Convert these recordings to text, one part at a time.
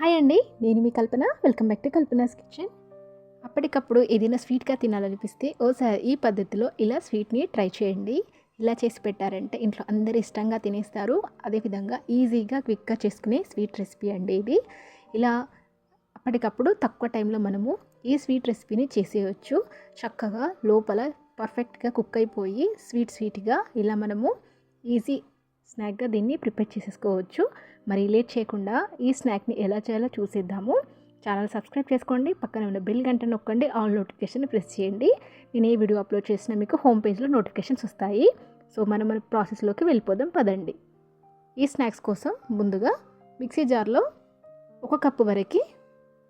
Hi అండి నేను మీ Kalpana. Welcome back to Kalpana's kitchen అప్పటికప్పుడు ఏదైనా స్వీట్గా తినాలనిపిస్తే ఓసారి ఈ పద్ధతిలో ఇలా స్వీట్ని ట్రై చేయండి. ఇలా చేసి పెట్టారంటే ఇంట్లో అందరు ఇష్టంగా తినేస్తారు. అదేవిధంగా ఈజీగా క్విక్గా చేసుకునే స్వీట్ రెసిపీ అండి ఇది. ఇలా అప్పటికప్పుడు తక్కువ టైంలో మనము ఈ స్వీట్ రెసిపీని చేసేయచ్చు. చక్కగా లోపల పర్ఫెక్ట్గా కుక్ అయిపోయి స్వీట్ స్వీట్గా ఇలా మనము ఈజీ స్నాక్గా దీన్ని ప్రిపేర్ చేసేసుకోవచ్చు. మరి లేట్ చేయకుండా ఈ స్నాక్ని ఎలా చేయాలో చూసేద్దాము. ఛానల్ సబ్స్క్రైబ్ చేసుకోండి. పక్కన ఉన్న బెల్ గంట నొక్కండి. ఆల్ నోటిఫికేషన్ ప్రెస్ చేయండి. నేను ఏ వీడియో అప్లోడ్ చేసినా మీకు హోమ్ పేజ్లో నోటిఫికేషన్స్ వస్తాయి. సో మనం మన ప్రాసెస్లోకి వెళ్ళిపోదాం. పదండి. ఈ స్నాక్స్ కోసం ముందుగా మిక్సీ జార్లో ఒక కప్పు వరకు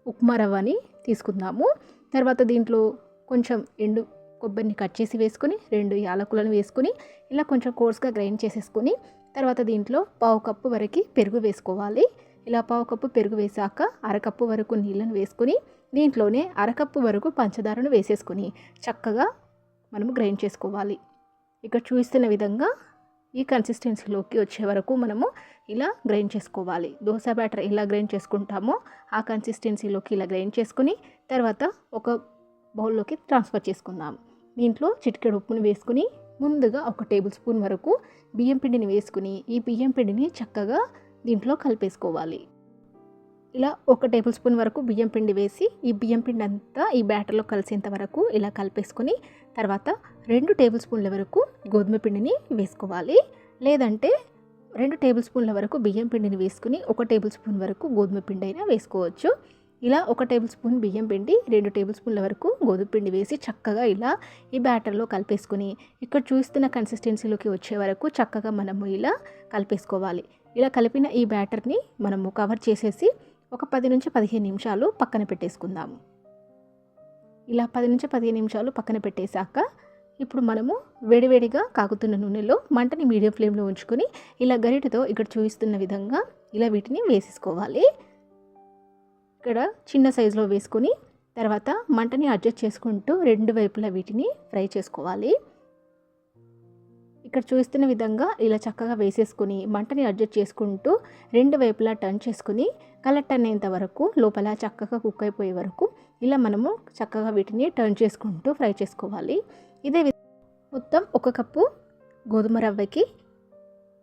ఉప్మా రవ్వని తీసుకుందాము. తర్వాత దీంట్లో కొంచెం ఎండు కొబ్బరిని కట్ చేసి వేసుకొని రెండు యాలకులను వేసుకొని ఇలా కొంచెం కోర్స్గా గ్రైండ్ చేసేసుకొని తర్వాత దీంట్లో పావు కప్పు వరకు పెరుగు వేసుకోవాలి. ఇలా పావు కప్పు పెరుగు వేసాక అరకప్పు వరకు నీళ్ళను వేసుకుని దీంట్లోనే అరకప్పు వరకు పంచదారను వేసేసుకొని చక్కగా మనము గ్రైండ్ చేసుకోవాలి. ఇక్కడ చూస్తున్న విధంగా ఈ కన్సిస్టెన్సీలోకి వచ్చే వరకు మనము ఇలా గ్రైండ్ చేసుకోవాలి. దోశ బ్యాటర్ ఎలా గ్రైండ్ చేసుకుంటామో ఆ కన్సిస్టెన్సీలోకి ఇలా గ్రైండ్ చేసుకుని తర్వాత ఒక బౌల్లోకి ట్రాన్స్ఫర్ చేసుకుందాం. దీంట్లో చిటికెడు ఉప్పును వేసుకుని ముందుగా ఒక టేబుల్ స్పూన్ వరకు బియ్యం పిండిని వేసుకుని ఈ బియ్యం పిండిని చక్కగా దీంట్లో కలిపేసుకోవాలి. ఇలా ఒక టేబుల్ స్పూన్ వరకు బియ్యం పిండి వేసి ఈ బియ్యం పిండి అంతా ఈ బ్యాటర్లో కలిసేంత వరకు ఇలా కలిపేసుకొని తర్వాత రెండు టేబుల్ స్పూన్ల వరకు గోధుమ పిండిని వేసుకోవాలి. లేదంటే రెండు టేబుల్ స్పూన్ల వరకు బియ్యం పిండిని వేసుకుని ఒక టేబుల్ స్పూన్ వరకు గోధుమ పిండి అయినా వేసుకోవచ్చు. ఇలా ఒక టేబుల్ స్పూన్ బియ్యం పిండి రెండు టేబుల్ స్పూన్ల వరకు గోధుమ పిండి వేసి చక్కగా ఇలా ఈ బ్యాటర్లో కలిపేసుకుని ఇక్కడ చూస్తున్న కన్సిస్టెన్సీలోకి వచ్చే వరకు చక్కగా మనము ఇలా కలిపేసుకోవాలి. ఇలా కలిపిన ఈ బ్యాటర్ని మనము కవర్ చేసేసి ఒక పది నుంచి పదిహేను నిమిషాలు పక్కన పెట్టేసుకుందాము. ఇలా పది నుంచి పదిహేను నిమిషాలు పక్కన పెట్టేశాక ఇప్పుడు మనము వేడివేడిగా కాగుతున్న నూనెలో మంటని మీడియం ఫ్లేమ్లో ఉంచుకొని ఇలా గరిటతో ఇక్కడ చూపిస్తున్న విధంగా ఇలా వీటిని వేసేసుకోవాలి. ఇక్కడ చిన్న సైజులో వేసుకొని తర్వాత మంటని అడ్జస్ట్ చేసుకుంటూ రెండు వైపులా వీటిని ఫ్రై చేసుకోవాలి. ఇక్కడ చూస్తున్న విధంగా ఇలా చక్కగా వేసేసుకుని మంటని అడ్జస్ట్ చేసుకుంటూ రెండు వైపులా టర్న్ చేసుకుని కలర్ టర్న్ అయ్యేంత వరకు లోపల చక్కగా కుక్ అయిపోయే వరకు ఇలా మనము చక్కగా వీటిని టర్న్ చేసుకుంటూ ఫ్రై చేసుకోవాలి. ఇదే మొత్తం ఒక కప్పు గోధుమ రవ్వకి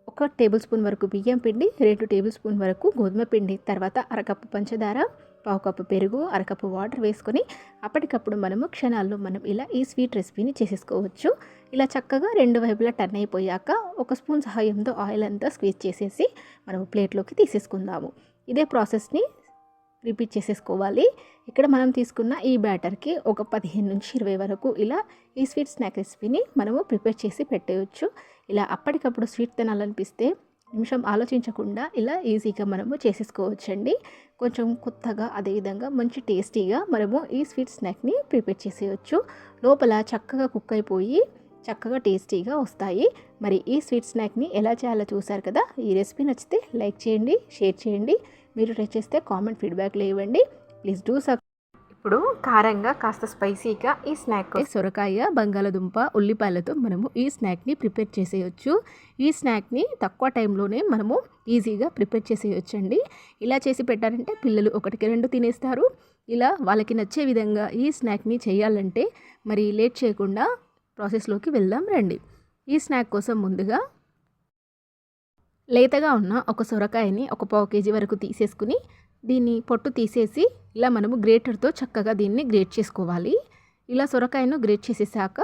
ఒక టేబుల్ స్పూన్ వరకు బియ్యం పిండి రెండు టేబుల్ స్పూన్ వరకు గోధుమ పిండి తర్వాత అరకప్పు పంచదార పావు కప్పు పెరుగు అరకప్పు వాటర్ వేసుకొని అప్పటికప్పుడు మనము క్షణాల్లో మనం ఇలా ఈ స్వీట్ రెసిపీని చేసేసుకోవచ్చు. ఇలా చక్కగా రెండు వైపులా టర్న్ అయిపోయాక ఒక స్పూన్ సహాయంతో ఆయిల్ అంతా స్క్వీజ్ చేసేసి మనం ప్లేట్లోకి తీసేసుకుందాము. ఇదే ప్రాసెస్ని రిపీట్ చేసేసుకోవాలి. ఇక్కడ మనం తీసుకున్న ఈ బ్యాటర్కి ఒక పదిహేను నుంచి ఇరవై వరకు ఇలా ఈ స్వీట్ స్నాక్ రెసిపీని మనము ప్రిపేర్ చేసి పెట్టేయచ్చు. ఇలా అప్పటికప్పుడు స్వీట్ తినాలనిపిస్తే నిమిషం ఆలోచించకుండా ఇలా ఈజీగా మనము చేసేసుకోవచ్చండి. కొంచెం కొత్తగా అదేవిధంగా మంచి టేస్టీగా మనము ఈ స్వీట్ స్నాక్ని ప్రిపేర్ చేసేయచ్చు. లోపల చక్కగా కుక్ అయిపోయి చక్కగా టేస్టీగా వస్తాయి. మరి ఈ స్వీట్ స్నాక్ని ఎలా చేయాలో చూసారు కదా? ఈ రెసిపీ నచ్చితే లైక్ చేయండి షేర్ చేయండి. మీరు ట్రై చేస్తే కామెంట్ ఫీడ్బ్యాక్లు ఇవ్వండి ప్లీజ్ డూ సబ్ ఇప్పుడు కారంగా కాస్త స్పైసీగా ఈ స్నాక్ సొరకాయ బంగాళదుంప ఉల్లిపాయలతో మనము ఈ స్నాక్ని ప్రిపేర్ చేసేయచ్చు. ఈ స్నాక్ని తక్కువ టైంలోనే మనము ఈజీగా ప్రిపేర్ చేసేయచ్చు అండి ఇలా చేసి పెట్టారంటే పిల్లలు ఒకటికి రెండు తినేస్తారు. ఇలా వాళ్ళకి నచ్చే విధంగా ఈ స్నాక్ని చేయాలంటే మరి లేట్ చేయకుండా ప్రాసెస్లోకి వెళ్దాం రండి. ఈ స్నాక్ కోసం ముందుగా లేతగా ఉన్న ఒక సొరకాయని ఒక పావు కేజీ వరకు తీసేసుకుని దీన్ని పొట్టు తీసేసి ఇలా మనము గ్రేటర్తో చక్కగా దీన్ని గ్రేట్ చేసుకోవాలి. ఇలా సొరకాయను గ్రేట్ చేసేసాక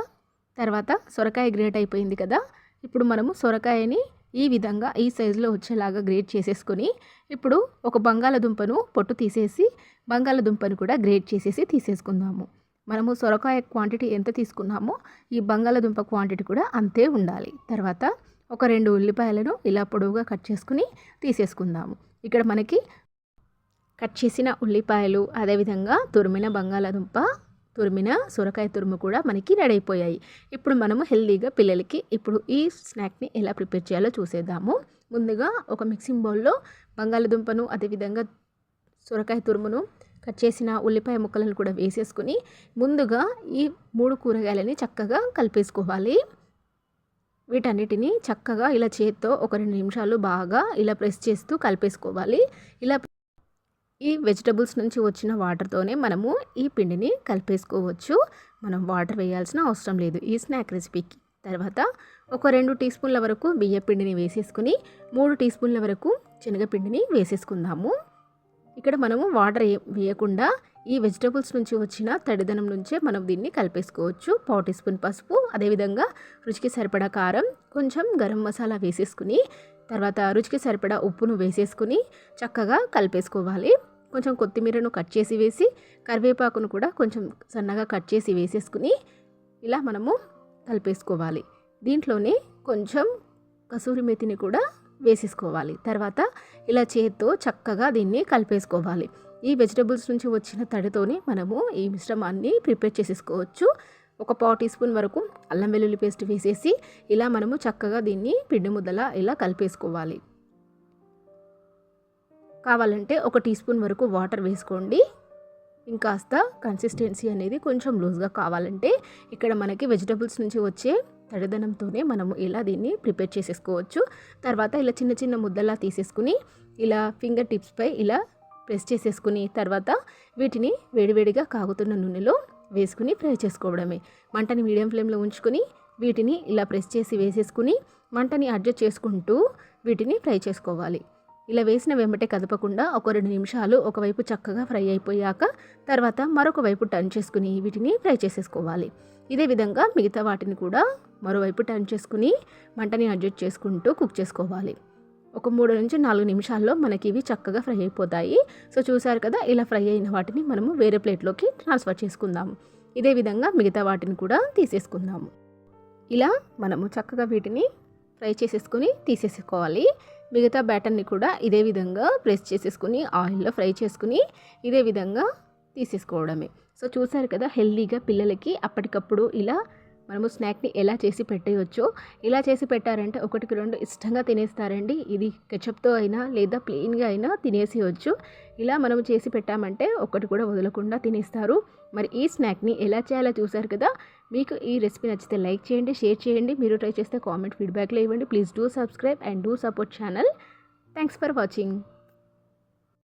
తర్వాత సొరకాయ గ్రేట్ అయిపోయింది కదా ఇప్పుడు మనము సొరకాయని ఈ విధంగా ఈ సైజులో వచ్చేలాగా గ్రేట్ చేసేసుకొని ఇప్పుడు ఒక బంగాళదుంపను పొట్టు తీసేసి బంగాళదుంపను కూడా గ్రేట్ చేసేసి తీసేసుకుందాము. మనము సొరకాయ క్వాంటిటీ ఎంత తీసుకున్నామో ఈ బంగాళదుంప క్వాంటిటీ కూడా అంతే ఉండాలి. తర్వాత ఒక రెండు ఉల్లిపాయలను ఇలా పొడవుగా కట్ చేసుకుని తీసేసుకుందాము. ఇక్కడ మనకి కట్ చేసిన ఉల్లిపాయలు అదేవిధంగా తురిమిన బంగాళాదుంప తురిమిన సొరకాయ తురుము కూడా మనకి రెడీ అయిపోయాయి. ఇప్పుడు మనము హెల్దీగా పిల్లలకి ఇప్పుడు ఈ స్నాక్ని ఎలా ప్రిపేర్ చేయాలో చూసేద్దాము. ముందుగా ఒక మిక్సింగ్ బౌల్లో బంగాళదుంపను అదేవిధంగా సొరకాయ తురుమును కట్ చేసిన ఉల్లిపాయ ముక్కలను కూడా వేసేసుకుని ముందుగా ఈ మూడు కూరగాయలని చక్కగా కలిపేసుకోవాలి. వీటన్నిటిని చక్కగా ఇలా చేత్తో ఒక రెండు నిమిషాలు బాగా ఇలా ప్రెస్ చేస్తూ కలిపేసుకోవాలి. ఇలా ఈ వెజిటబుల్స్ నుంచి వచ్చిన వాటర్తోనే మనము ఈ పిండిని కలిపేసుకోవచ్చు. మనం వాటర్ వేయాల్సిన అవసరం లేదు. ఈ స్నాక్ రెసిపీకి తర్వాత ఒక రెండు టీ స్పూన్ల వరకు బియ్య పిండిని వేసేసుకుని మూడు టీ స్పూన్ల వరకు శనగపిండిని వేసేసుకుందాము. ఇక్కడ మనము వాటర్ వేయకుండా ఈ వెజిటబుల్స్ నుంచి వచ్చిన తడిదనం నుంచే మనం దీన్ని కలిపేసుకోవచ్చు. పావు టీ స్పూన్ పసుపు అదేవిధంగా రుచికి సరిపడా కారం కొంచెం గరం మసాలా వేసేసుకుని తర్వాత రుచికి సరిపడా ఉప్పును వేసేసుకుని చక్కగా కలిపేసుకోవాలి. కొంచెం కొత్తిమీరను కట్ చేసి వేసి కరివేపాకును కూడా కొంచెం సన్నగా కట్ చేసి వేసేసుకుని ఇలా మనము కలిపేసుకోవాలి. దీంట్లోనే కొంచెం కసూరి మెతిని కూడా వేసేసుకోవాలి. తర్వాత ఇలా చేత్తో చక్కగా దీన్ని కలిపేసుకోవాలి. ఈ వెజిటబుల్స్ నుంచి వచ్చిన తడితోనే మనము ఈ మిశ్రమాన్ని ప్రిపేర్ చేసేసుకోవచ్చు. ఒక పావు టీ స్పూన్ వరకు అల్లం వెల్లుల్లి పేస్ట్ వేసేసి ఇలా మనము చక్కగా దీన్ని పిండి ముద్దలా ఇలా కలిపేసుకోవాలి. కావాలంటే ఒక టీ స్పూన్ వరకు వాటర్ వేసుకోండి. ఇంకాస్త కన్సిస్టెన్సీ అనేది కొంచెం లూజ్గా కావాలంటే ఇక్కడ మనకి వెజిటబుల్స్ నుంచి వచ్చే తడిదనంతోనే మనము ఇలా దీన్ని ప్రిపేర్ చేసేసుకోవచ్చు. తర్వాత ఇలా చిన్న చిన్న ముద్దలా తీసేసుకుని ఇలా ఫింగర్ టిప్స్పై ఇలా ప్రెస్ చేసేసుకుని తర్వాత వీటిని వేడివేడిగా కాగుతున్న నూనెలో వేసుకుని ఫ్రై చేసుకోవడమే. మంటని మీడియం ఫ్లేమ్లో ఉంచుకొని వీటిని ఇలా ప్రెస్ చేసి వేసేసుకుని మంటని అడ్జస్ట్ చేసుకుంటూ వీటిని ఫ్రై చేసుకోవాలి. ఇలా వేసిన వెంబటే కదపకుండా ఒక రెండు నిమిషాలు ఒకవైపు చక్కగా ఫ్రై అయిపోయాక తర్వాత మరొక వైపు టర్న్ చేసుకుని వీటిని ఫ్రై చేసేసుకోవాలి. ఇదే విధంగా మిగతా వాటిని కూడా మరోవైపు టర్న్ చేసుకుని మంటని అడ్జస్ట్ చేసుకుంటూ కుక్ చేసుకోవాలి. ఒక మూడు నుంచి నాలుగు నిమిషాల్లో మనకి ఇవి చక్కగా ఫ్రై అయిపోతాయి. సో చూసారు కదా ఇలా ఫ్రై అయిన వాటిని మనము వేరే ప్లేట్లోకి ట్రాన్స్ఫర్ చేసుకుందాము ఇదే విధంగా మిగతా వాటిని కూడా తీసేసుకుందాము. ఇలా మనము చక్కగా వీటిని ఫ్రై చేసేసుకొని తీసేసుకోవాలి. మిగతా బ్యాటర్ని కూడా ఇదే విధంగా ప్రెస్ చేసేసుకుని ఆయిల్లో ఫ్రై చేసుకుని ఇదే విధంగా తీసేసుకోవడమే. సో చూసారు కదా హెల్దీగా పిల్లలకి అప్పటికప్పుడు ఇలా మనము స్నాక్ని ఎలా చేసి పెట్టేయచ్చో ఇలా చేసి పెట్టారంటే ఒకటికి రెండు ఇష్టంగా తినేస్తారండి. ఇది కెచప్తో అయినా లేదా ప్లెయిన్గా అయినా తినేసేయచ్చు. ఇలా మనం చేసి పెట్టామంటే ఒకటి కూడా వదలకుండా తినేస్తారు. మరి ఈ స్నాక్ని ఎలా చేయాలో చూసారు కదా? మీకు ఈ రెసిపీ నచ్చితే లైక్ చేయండి షేర్ చేయండి. మీరు ట్రై చేస్తే కామెంట్ ఫీడ్బ్యాక్లో ఇవ్వండి. Please do subscribe and do support channel. Thanks for watching.